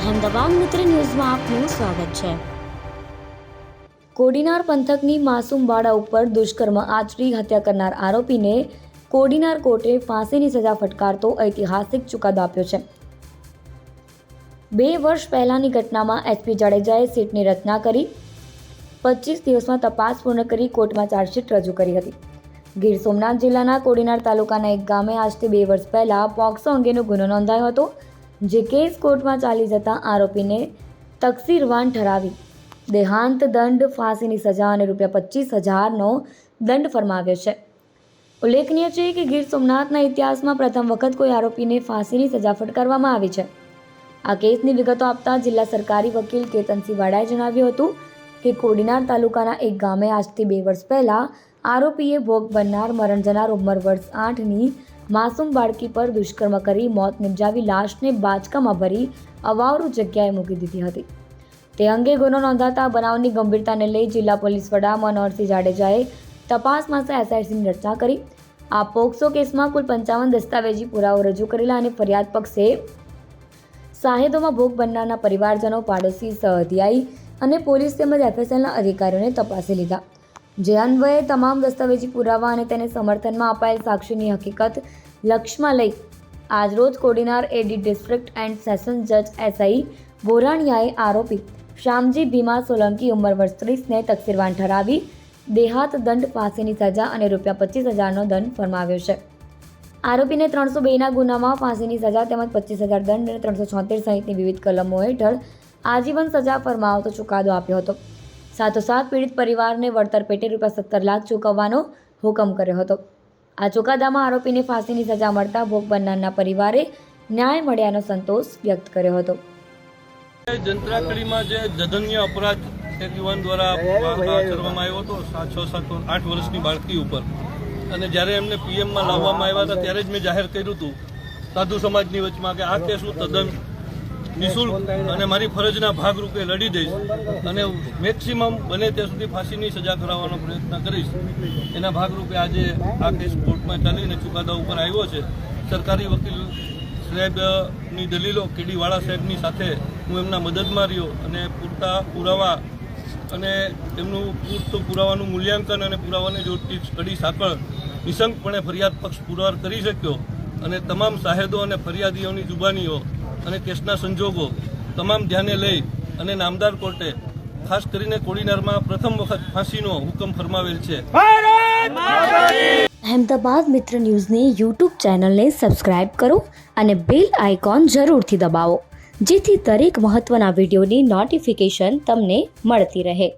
અહેમદાબાદ મિત્ર ન્યૂઝમાં આપનું સ્વાગત છે. કોડીનાર પંથકની માસૂમ બાળા ઉપર દુષ્કર્મ આચરી હત્યા કરનાર આરોપીને કોડીનાર કોર્ટે ફાંસીની સજા ફટકારતો ઐતિહાસિક ચુકાદો આપ્યો છે. બે વર્ષ પહેલાંની ઘટનામાં એસપી જાડેજાએ સીટની રચના કરી, પચીસ દિવસમાં તપાસ પૂર્ણ કરી કોર્ટમાં ચાર્જશીટ રજૂ કરી હતી. ગીર સોમનાથ જિલ્લાના કોડીનાર તાલુકાના એક ગામે આજથી બે વર્ષ પહેલાં પોક્સો અંગેનો ગુનો નોંધાયો હતો. જે કેસ કોર્ટમાં ચાલી જતા આરોપીને તકસીરવાન ઠરાવી. દેહાંત દંડ, ફાંસીની સજા અને રૂપિયા પચીસ હજારનો દંડ ફરમાવ્યો છે. ઉલ્લેખનીય છે કે ગીર સોમનાથના ઇતિહાસમાં પ્રથમ વખત કોઈ આરોપીને ફાંસીની સજા ફટકારવામાં આવી છે. આ કેસની વિગતો આપતા જિલ્લા સરકારી વકીલ કેતનસિંહ વાડાએ જણાવ્યું હતું કે કોડીનાર તાલુકાના એક ગામે આજથી બે વર્ષ પહેલા આરોપીએ ભોગ બનનાર, મરણ જનાર ઉંમર વર્ષ આઠની માસૂમ બાળકી પર દુષ્કર્મ કરી મોત નિપજાવી લાશને બાચકામાં ભરી અવારું જગ્યાએ મૂકી દીધી હતી. તે અંગે ગુનો નોંધાતા બનાવની ગંભીરતાને લઈ જિલ્લા પોલીસ વડા મનોહરસિંહ જાડેજાએ તપાસ માટે એસઆઈસીની રચના કરી. આ પોક્સો કેસમાં કુલ પંચાવન દસ્તાવેજી પુરાવો રજૂ કરેલા અને ફરિયાદ પક્ષે સાહેદોમાં ભોગ બનનારના પરિવારજનો, પાડોશી, સહઅધિયાયી અને પોલીસ તેમજ એફએસએલના અધિકારીઓને તપાસી લીધા. જે અન્વયે તમામ દસ્તાવેજી પુરાવા અને તેને સમર્થનમાં અપાયેલ સાક્ષીની હકીકત લક્ષમાં લઈ આજરોજ Kodinar AD district and session જજ એસઆઈ બોરાણિયાએ આરોપી શ્યામજી ભીમા સોલંકી ઉંમર વર્ષ ત્રીસને તકસીરવાન ઠરાવી દેહાત દંડ ફાંસીની સજા અને રૂપિયા પચીસ હજારનો દંડ ફરમાવ્યો છે. આરોપીને ત્રણસો બેના ગુનામાં ફાંસીની સજા તેમજ પચીસ હજાર દંડ અને ત્રણસો છોતેર સહિતની વિવિધ કલમો હેઠળ આજીવન સજા ફરમાવતો ચુકાદો આપ્યો હતો. સાથોસાથ પીડિત પરિવારને વળતર પેટે રૂપિયા સત્તર લાખ ચૂકવવાનો હુકમ કર્યો હતો. આ ચુકાદામાં આરોપીને ફાંસીની સજા મળતા ભોગ બનનારના પરિવારે ન્યાય મળ્યાનો સંતોષ વ્યક્ત કર્યો હતો. જંત્રાકડીમાં જે જધન્ય અપરાધ યુવાન દ્વારા આચરવામાં આવ્યો હતો છ, સાત, આઠ વર્ષની બાળકી ઉપર. અને જ્યારે એમને પીએમમાં લાવવામાં આવ્યા હતા, ત્યારે જ મેં જાહેર કર્યું હતું સાધુ સમાજની વચમાં કે આ કેસ હું તદ્દન નિઃશુલ્ક અને મારી ફરજના ભાગરૂપે લડી દઈશ. અને મેક્સિમમ બને ત્યાં સુધી ફાંસીની સજા કરાવવાનો પ્રયત્ન કરીશ. એના ભાગરૂપે આજે આ કેસ કોર્ટમાં ચાલીને ચુકાદા ઉપર આવ્યો છે. સરકારી વકીલ સાહેબની દલીલો કેડીવાળા સાહેબની સાથે હું એમના મદદમાં રહ્યો અને પૂરતા પુરાવા અને એમનું પૂરતું પુરાવાનું મૂલ્યાંકન અને પુરાવાને જોડતી સ્ટડી સાંકળ નિશંકપણે ફરિયાદ પક્ષ પુરવાર કરી શક્યો. અને તમામ સાહેદો અને ફરિયાદીઓની જુબાનીઓ અને કેસના સંજોગો તમામ ધ્યાને લઈ અને નામદાર કોર્ટે ખાસ કરીને કોડીનારમાં પ્રથમ વખત ફાંસીનો હુકમ ફરમાવેલ છે. અહેમદાબાદ મિત્ર ન્યૂઝની યુટ્યુબ ચેનલને સબસ્ક્રાઇબ કરો અને બેલ આઇકોન જરૂરથી દબાવો જેથી દરેક મહત્ત્વના વિડીયોની નોટિફિકેશન તમને મળતી રહે.